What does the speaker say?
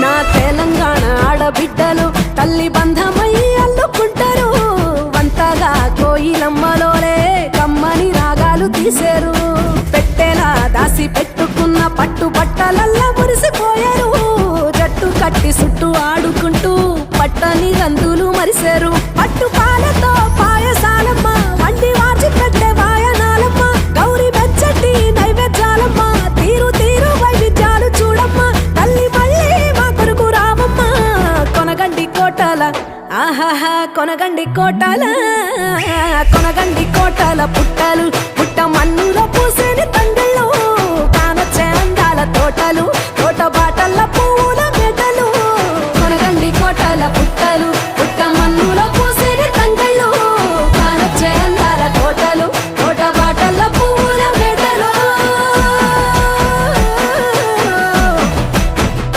నా తెలంగాణ ఆడబిడ్డలు తల్లి బంధమై అల్లుకుంటారు. వంతగా కోయిలమ్మలోనే కమ్మని రాగాలు తీశారు పెట్టేలా దాసి పెట్టుకున్న పట్టు బట్టలల్లా మురిసిపోయారు. జట్టు కట్టి చుట్టూ ఆడుకుంటూ పట్టని రందులు మరిశారు పట్టు కొనగండి కోటల కొనగండి కోటల పుట్టలు. పుట్ట మన్నులో పూసేని తండ్రిలో కానొచ్చే అందాల తోటలు తోట బాట